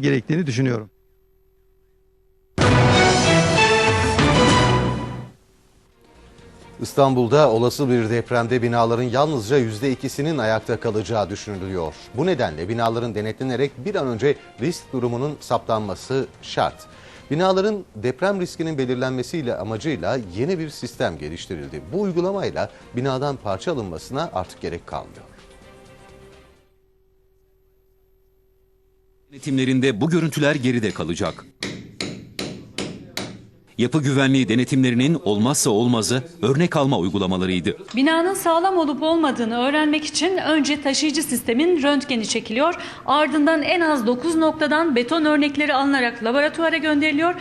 gerektiğini düşünüyorum. İstanbul'da olası bir depremde binaların yalnızca %2'sinin ayakta kalacağı düşünülüyor. Bu nedenle binaların denetlenerek bir an önce risk durumunun saptanması şart. Binaların deprem riskinin belirlenmesiyle amacıyla yeni bir sistem geliştirildi. Bu uygulamayla binadan parça alınmasına artık gerek kalmıyor. Denetimlerinde bu görüntüler geride kalacak. Yapı güvenliği denetimlerinin olmazsa olmazı örnek alma uygulamalarıydı. Binanın sağlam olup olmadığını öğrenmek için önce taşıyıcı sistemin röntgeni çekiliyor. Ardından en az 9 noktadan beton örnekleri alınarak laboratuvara gönderiliyor.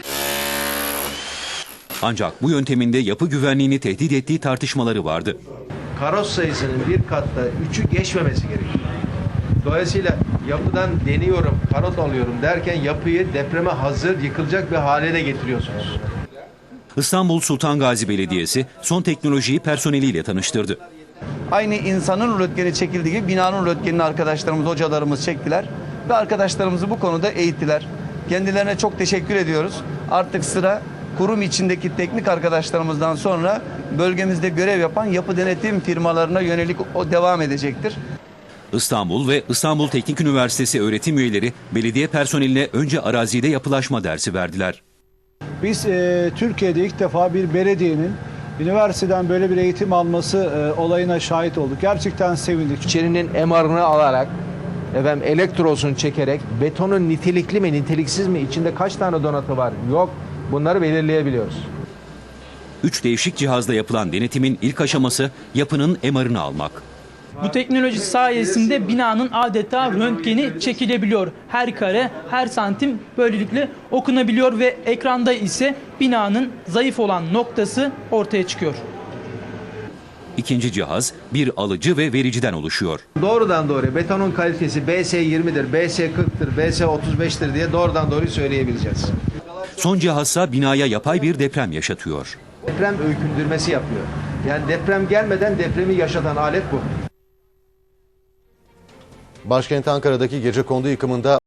Ancak bu yönteminde yapı güvenliğini tehdit ettiği tartışmaları vardı. karos sayısının bir katta üçü geçmemesi gerekiyor. Dolayısıyla yapıdan deniyorum, karot alıyorum derken yapıyı depreme hazır, yıkılacak bir hale de getiriyorsunuz. İstanbul Sultan Gazi Belediyesi son teknolojiyi personeliyle tanıştırdı. Aynı insanın röntgeni çekildiği gibi binanın röntgenini arkadaşlarımız, hocalarımız çektiler. Ve arkadaşlarımızı bu konuda eğittiler. Kendilerine çok teşekkür ediyoruz. Artık sıra kurum içindeki teknik arkadaşlarımızdan sonra bölgemizde görev yapan yapı denetim firmalarına yönelik o devam edecektir. İstanbul ve İstanbul Teknik Üniversitesi öğretim üyeleri belediye personeline önce arazide yapılaşma dersi verdiler. Biz e, Türkiye'de ilk defa bir belediyenin üniversiteden böyle bir eğitim alması e, olayına şahit olduk. Gerçekten sevindik. içerinin MR'ını alarak efendim elektrosunu çekerek betonun nitelikli mi niteliksiz mi içinde kaç tane donatı var yok bunları belirleyebiliyoruz. Üç değişik cihazda yapılan denetimin ilk aşaması yapının MR'ını almak. Bu teknoloji sayesinde binanın adeta röntgeni çekilebiliyor. Her kare, her santim böylelikle okunabiliyor ve ekranda ise binanın zayıf olan noktası ortaya çıkıyor. İkinci cihaz bir alıcı ve vericiden oluşuyor. Doğrudan doğruya betonun kalitesi BS20'dir, BS40'tır, BS35'tir diye doğrudan doğruyu söyleyebileceğiz. Son cihazsa binaya yapay bir deprem yaşatıyor. Deprem öykündürmesi yapıyor. Yani deprem gelmeden depremi yaşatan alet bu. Başkent Ankara'daki gecekondu yıkımında